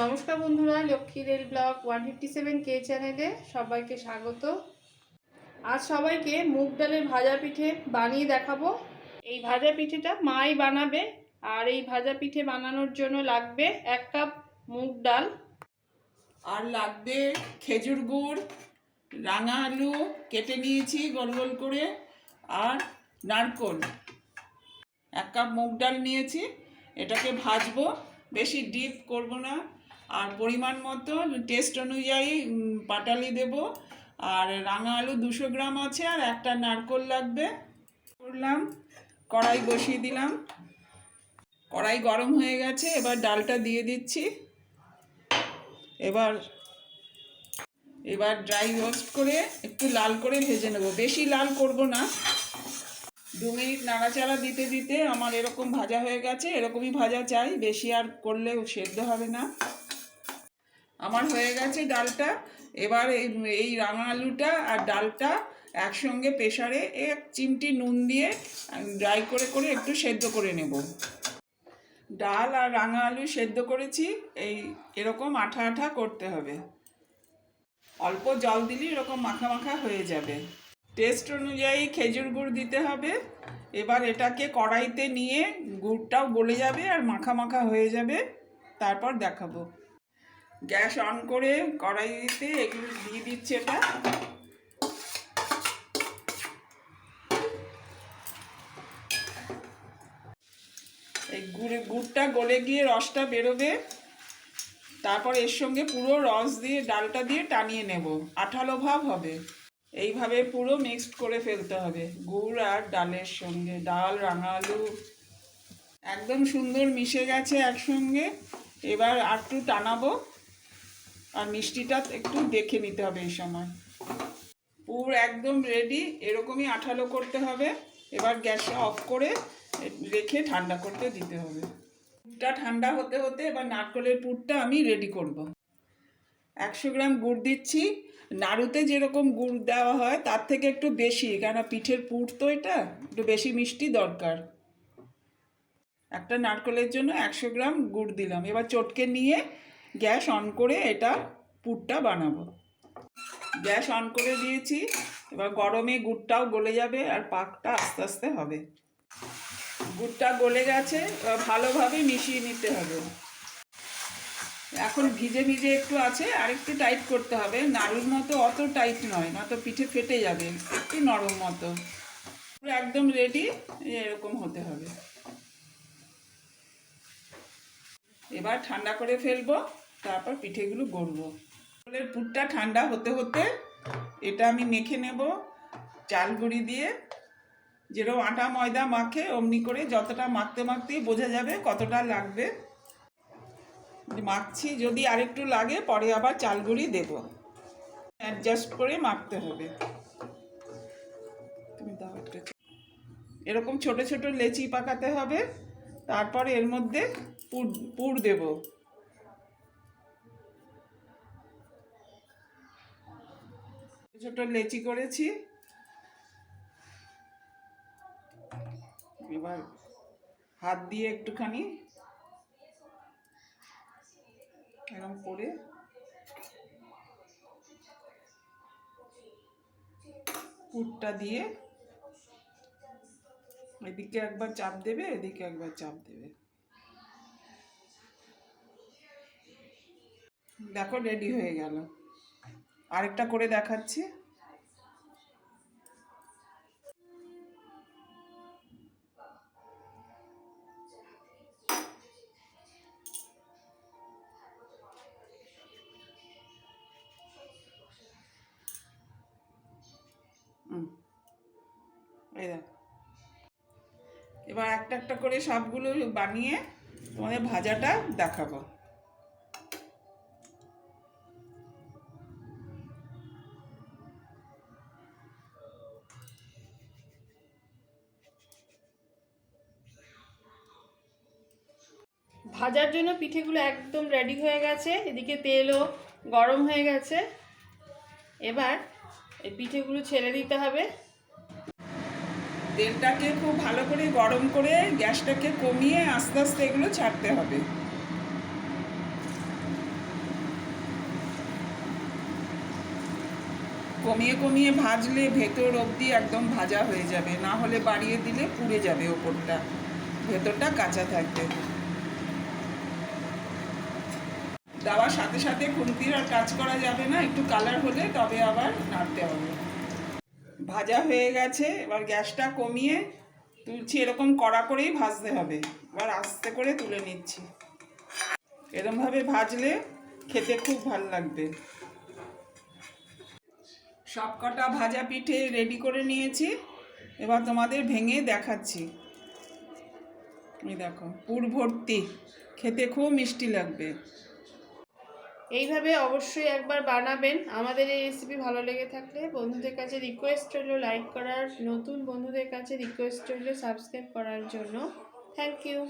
নমস্কার বন্ধুরা, Lakshmi rail block one fifty seven কে চ্যানেলে সবাইকে স্বাগত। আজ সবাইকে মুগ ডালের ভাজা পিঠে বানিয়ে দেখাবো। এই ভাজা পিঠেটা মাই বানাবে আর এই ভাজা পিঠে বানানোর জন্য লাগবে এক কাপ মুগ ডাল। আর লাগবে খেজুর গুড়, রাঙা আলু, কেটে নিয়েছি গোল গোল করে, আর নারকোল। এক কাপ মুগ ডাল নিয়েছি, এটাকে ভাজবো, বেশি ডিপ করব না। আর পরিমাণ মতো টেস্ট অনুযায়ী পাটালি দেব। আর রাঙা আলু দুশো গ্রাম আছে, আর একটা নারকোল লাগবে। করলাম, কড়াই বসিয়ে দিলাম। কড়াই গরম হয়ে গেছে, এবার ডালটা দিয়ে দিচ্ছি। এবার এবার ড্রাই রোস্ট করে একটু লাল করে ভেজে নেব। বেশি লাল করব না। দু মিনিট নাড়াচাড়া দিতে দিতে আমার এরকম ভাজা হয়ে গেছে, এরকমই ভাজা চাই। বেশি আর করলে সেদ্ধ হবে না। আমার হয়ে গেছে ডালটা। এবার এই এই রাঙা আলুটা আর ডালটা একসঙ্গে প্রেশারে এক চিমটি নুন দিয়ে ড্রাই করে করে একটু সেদ্ধ করে নেব। ডাল আর রাঙা আলু সেদ্ধ করেছি, এই এরকম আঠা আঠা করতে হবে। অল্প জল দিলে এরকম মাখা মাখা হয়ে যাবে। টেস্ট অনুযায়ী খেজুর গুড় দিতে হবে। এবার এটাকে কড়াইতে নিয়ে গুড়টাও গলে যাবে আর মাখা মাখা হয়ে যাবে। তারপর দেখাবো। গ্যাস অন করে কড়াইতে এগুলো দিয়ে দিচ্ছে এটা। এই গুড়, গুড়টা গলে গিয়ে রসটা বেরোবে। তারপর এর সঙ্গে পুরো রস দিয়ে, ডালটা দিয়ে টানিয়ে নেব। আঠালো ভাব হবে। এইভাবে পুরো মিক্সড করে ফেলতে হবে। গুড় আর ডালের সঙ্গে, ডাল, রাঙা আলু একদম সুন্দর মিশে গেছে একসঙ্গে। এবার আর একটু টানাবো। আর মিষ্টিটা একটু দেখে নিতে হবে এই সময়। পুর একদম রেডি এরকমই আঠালো করতে হবে। এবার গ্যাসটা অফ করে রেখে ঠান্ডা করতে দিতে হবে। পুরটা ঠান্ডা হতে হতে এবার নারকলের পুরটা আমি রেডি করব। একশো গ্রাম গুড় দিচ্ছি। নাড়ুতে যেরকম গুড় দেওয়া হয়, তার থেকে একটু বেশি, কেন পিঠের পুর তো এটা, একটু বেশি মিষ্টি দরকার। একটা নারকলের জন্য একশো গ্রাম গুড় দিলাম। এবার চটকে নিয়ে গ্যাস অন করে এটা পুরটা বানাবো। গ্যাস অন করে দিয়েছি, এবার গরমে গুড়টাও গলে যাবে আর পাকটা আস্তে আস্তে হবে। গুড়টা গলে গেছে, এবার ভালোভাবে মিশিয়ে নিতে হবে। এখন ভিজে ভিজে একটু আছে আর একটু টাইট করতে হবে। নাড়ুর মতো অত টাইট নয় না তো পিঠে ফেটে যাবে, একটু নরম মতো। একদম রেডি এরকম হতে হবে। এবার ঠান্ডা করে ফেলব। তারপর পিঠেগুলো গড়বো। চালের পুরটা ঠান্ডা হতে হতে এটা আমি মেখে নেব চাল গুঁড়ি দিয়ে। যেরকম আটা, ময়দা মাখে, অমনি করে যতটা মাখতে মাখতেই বোঝা যাবে কতটা লাগবে। মাখছি, যদি আরেকটু লাগে, পরে আবার চাল গুঁড়ি দেবো। অ্যাডজাস্ট করে মাখতে হবে। তুমি এরকম ছোট ছোট লেচি পাকাতে হবে। তারপরে এর মধ্যে পুর পুর দেবো। ছোট লেচি করেছি। এবার হাত দিয়ে একটুখানি এরকম করে। পুরটা দিয়ে এদিকে একবার চাপ দেবে, এদিকে একবার চাপ দেবে। দেখো রেডি হয়ে গেল। আরেকটা করে দেখাচ্ছি। এবার একটা একটা করে সবগুলো বানিয়ে তোমাদের ভাজাটা দেখাবো। ভাজার জন্য পিঠেগুলো একদম রেডি হয়ে গেছে। এদিকে তেলও গরম হয়ে গেছে। এবার এই পিঠেগুলো ছেড়ে দিতে হবে। তেলটাকে খুব ভালো করে গরম করে গ্যাসটাকে কমিয়ে আস্তে আস্তে এগুলো ছাড়তে হবে। কমিয়ে কমিয়ে ভাজলে ভেতর অবধি একদম ভাজা হয়ে যাবে। না হলে বাড়িয়ে দিলে পুড়ে যাবে ওপরটা। ভেতরটা কাঁচা থাকবে। দেওয়ার সাথে সাথে খুন্তির আর কাজ করা যাবে না, একটু কালার হলে তবে আবার নাড়তে হবে। ভাজা হয়ে গেছে, এবার গ্যাসটা কমিয়ে তুলছি, এরকম কড়া করেই ভাজতে হবে। এবার আস্তে করে তুলে নিচ্ছি। এরমভাবে ভাজলে খেতে খুব ভালো লাগবে। সব কটা ভাজা পিঠে রেডি করে নিয়েছি। এবার তোমাদের ভেঙে দেখাচ্ছি। এই দেখো, পুর ভর্তি। খেতে খুব মিষ্টি লাগবে। এইভাবে অবশ্যই একবার বানাবেন। আমাদের এই রেসিপি ভালো লেগে থাকলে বন্ধুদের কাছে রিকোয়েস্ট রইল লাইক করার। নতুন বন্ধুদের কাছে রিকোয়েস্ট রইল সাবস্ক্রাইব করার জন্য। Thank you